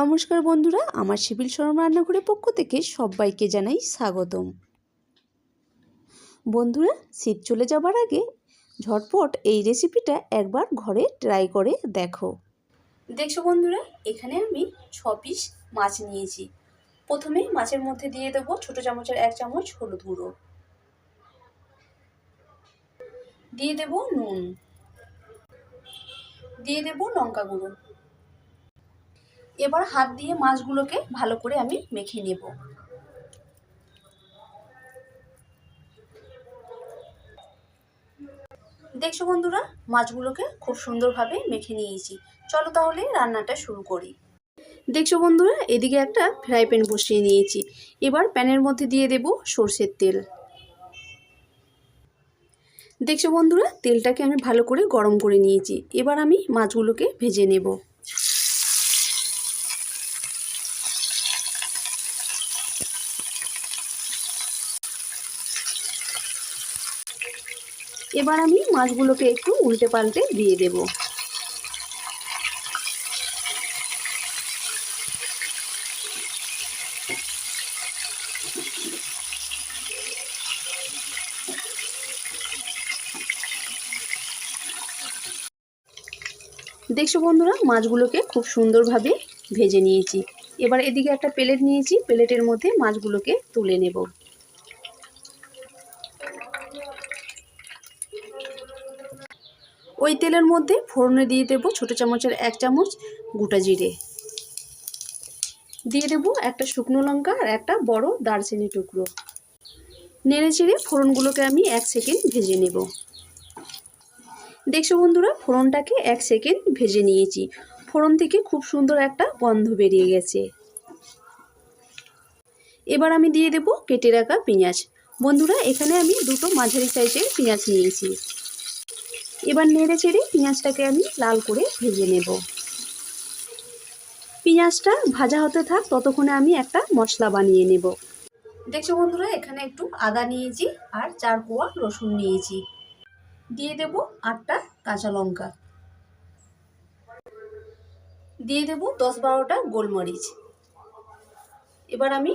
নমস্কার বন্ধুরা, আমার সিভিল শর্মা রান্নাঘরের পক্ষ থেকে সবাইকে জানাই স্বাগতম। বন্ধুরা, শীত চলে যাবার আগে ঝটপট এই রেসিপিটা একবার ঘরে ট্রাই করে দেখো। দেখছ বন্ধুরা, এখানে আমি ছ পিস মাছ নিয়েছি। প্রথমে মাছের মধ্যে দিয়ে দেবো ছোটো চামচের এক চামচ হলুদ গুঁড়ো। দিয়ে দেবো নুন। দিয়ে দেবো লঙ্কা গুঁড়ো। এবার হাত দিয়ে মাছগুলোকে ভালো করে আমি মেখে নেব। দেখছ বন্ধুরা, মাছগুলোকে খুব সুন্দরভাবে মেখে নিয়েছি। চলো তাহলে রান্নাটা শুরু করি। দেখছ বন্ধুরা, এদিকে একটা ফ্রাই প্যান বসিয়ে নিয়েছি। এবার প্যানের মধ্যে দিয়ে দেব সর্ষের তেল। দেখছ বন্ধুরা, তেলটাকে আমি ভালো করে গরম করে নিয়েছি। এবার আমি মাছগুলোকে ভেজে নেব। এবার আমি মাছগুলোকে একটু উল্টে পাল্টে দিয়ে দেব। দেখছ বন্ধুরা, মাছগুলোকে খুব সুন্দরভাবে ভেজে নিয়েছি। এবার এদিকে একটা প্লেট নিয়েছি, প্লেটের মধ্যে মাছগুলোকে তুলে নেব। ওই তেলের মধ্যে ফোড়নে দিয়ে দেবো ছোটো চামচের এক চামচ গোটা জিরে। দিয়ে দেবো একটা শুকনো লঙ্কা আর একটা বড় দারচিনি টুকরো। নেড়ে চেড়ে ফোড়নগুলোকে আমি এক সেকেন্ড ভেজে নেব। দেখছ বন্ধুরা, ফোড়নটাকে এক সেকেন্ড ভেজে নিয়েছি। ফোড়ন থেকে খুব সুন্দর একটা গন্ধ বেরিয়ে গেছে। এবার আমি দিয়ে দেব কেটে রাখা পেঁয়াজ। বন্ধুরা, এখানে আমি দুটো মাঝারি সাইজের পেঁয়াজ নিয়েছি। এবার নেড়ে চেড়ে পেঁয়াজটাকে আমি লাল করে ভেজে নেব। পেঁয়াজটা ভাজা হতে থাক, ততক্ষণে আমি একটা মশলা বানিয়ে নেব। দেখছ বন্ধুরা, এখানে একটু আদা নিয়েছি আর চার কোয়া রসুন নিয়েছি। দিয়ে দেব আটটা কাঁচা লঙ্কা। দিয়ে দেব দশ বারোটা গোলমরিচ। এবার আমি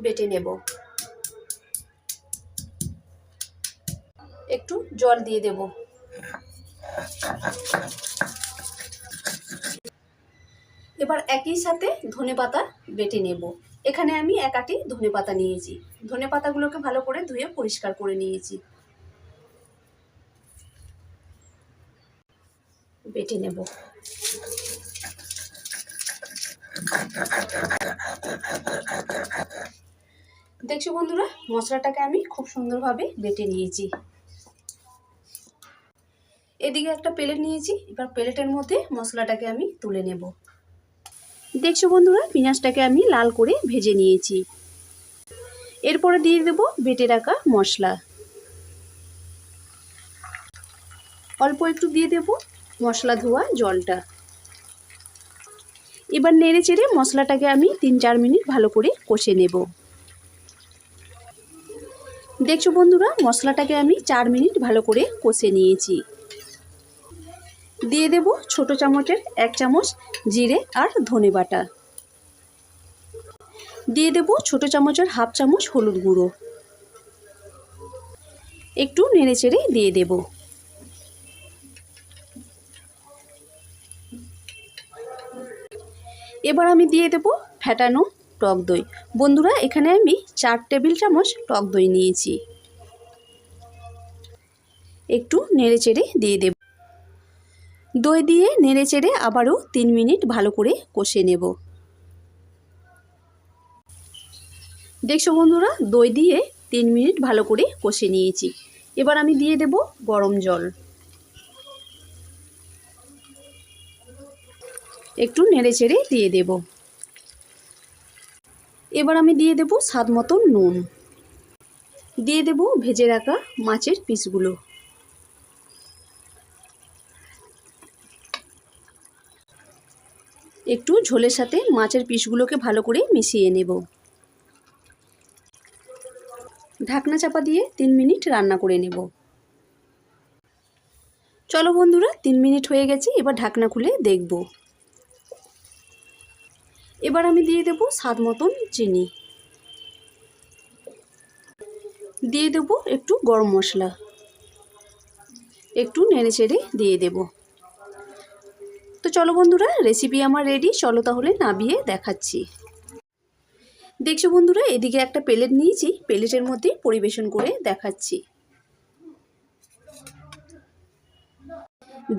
বেটে নেব। একটু জল দিয়ে দেব। এবার একই সাথে ধনে পাতা বেটে নেব। এখানে আমি এক আটি ধনে পাতা নিয়েছি। ধনে পাতাগুলোকে ভালো করে ধুয়ে পরিষ্কার করে নিয়েছি। বেটে নেব। দেখছ বন্ধুরা, মশলাটাকে আমি খুব সুন্দরভাবে বেটে নিয়েছি। এদিকে একটা প্লেট নিয়েছি, এবার প্লেটের মধ্যে মশলাটাকে আমি তুলে নেব। দেখছ বন্ধুরা, পেঁয়াজটাকে আমি লাল করে ভেজে নিয়েছি। এরপরে দিয়ে দেব বেটে রাখা মশলা। অল্প একটু দিয়ে দেব মশলা ধোয়া জলটা। এবার নেড়ে চেড়ে মশলাটাকে আমি তিন চার মিনিট ভালো করে কষে নেব। দেখছ বন্ধুরা, মশলাটাকে আমি চার মিনিট ভালো করে কষে নিয়েছি। দিয়ে দেব ছোট চামচের এক চামচ জিরে আর ধনে বাটা। দিয়ে দেব ছোট চামচের হাফ চামচ হলুদ গুঁড়ো। একটু নেড়ে চেড়ে দিয়ে দেব। এবার আমি দিয়ে দেব ফ্যাটানো টক দই। বন্ধুরা, এখানে আমি চার টেবিল চামচ টক দই নিয়েছি। একটু নেড়ে চেড়ে দিয়ে দেব। দই দিয়ে নেড়ে চেড়ে আবারও তিন মিনিট ভালো করে কষে নেব। দেখছ বন্ধুরা, দই দিয়ে তিন মিনিট ভালো করে কষে নিয়েছি। এবার আমি দিয়ে দেব গরম জল। একটু নেড়ে চেড়ে দিয়ে দেব। এবার আমি দিয়ে দেব স্বাদ মতো নুন। দিয়ে দেব ভেজে রাখা মাছের পিসগুলো। একটু ঝোলের সাথে মাছের পিসগুলোকে ভালো করে মিশিয়ে নেব। ঢাকনা চাপা দিয়ে তিন মিনিট রান্না করে নেব। চলো বন্ধুরা, তিন মিনিট হয়ে গেছে, এবার ঢাকনা খুলে দেখব। এবার আমি দিয়ে দেব স্বাদ মতন চিনি। দিয়ে দেব একটু গরম মশলা। একটু নেড়ে চেড়ে দিয়ে দেব। তো চলো বন্ধুরা রেসিপি আমার রেডি চলো তাহলে নাবিয়ে দেখাচ্ছি। দেখছ বন্ধুরা, এদিকে একটা প্লেট নিয়েছি প্লেটের মধ্যে পরিবেশন করে দেখাচ্ছি।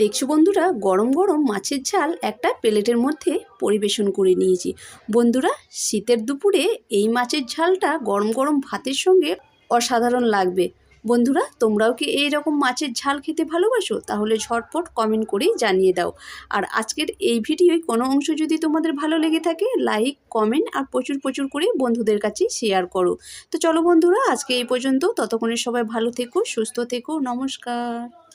দেখছ বন্ধুরা, গরম গরম মাছের ঝাল একটা প্লেটের মধ্যে পরিবেশন করে নিয়েছি। বন্ধুরা, শীতের দুপুরে এই মাছের ঝালটা গরম গরম ভাতের সঙ্গে অসাধারণ লাগবে। বন্ধুরা, তোমরাও কি এই রকম মাছের ঝাল খেতে ভালোবাসো? তাহলে ঝটপট কমেন্ট করেই জানিয়ে দাও। আর আজকের এই ভিডিওয় কোনো অংশ যদি তোমাদের ভালো লেগে থাকে লাইক কমেন্ট আর প্রচুর প্রচুর করে বন্ধুদের কাছে শেয়ার করো। তো চলো বন্ধুরা, আজকে এই পর্যন্ত। ততক্ষণে সবাই ভালো থেকো, সুস্থ থেকো। নমস্কার।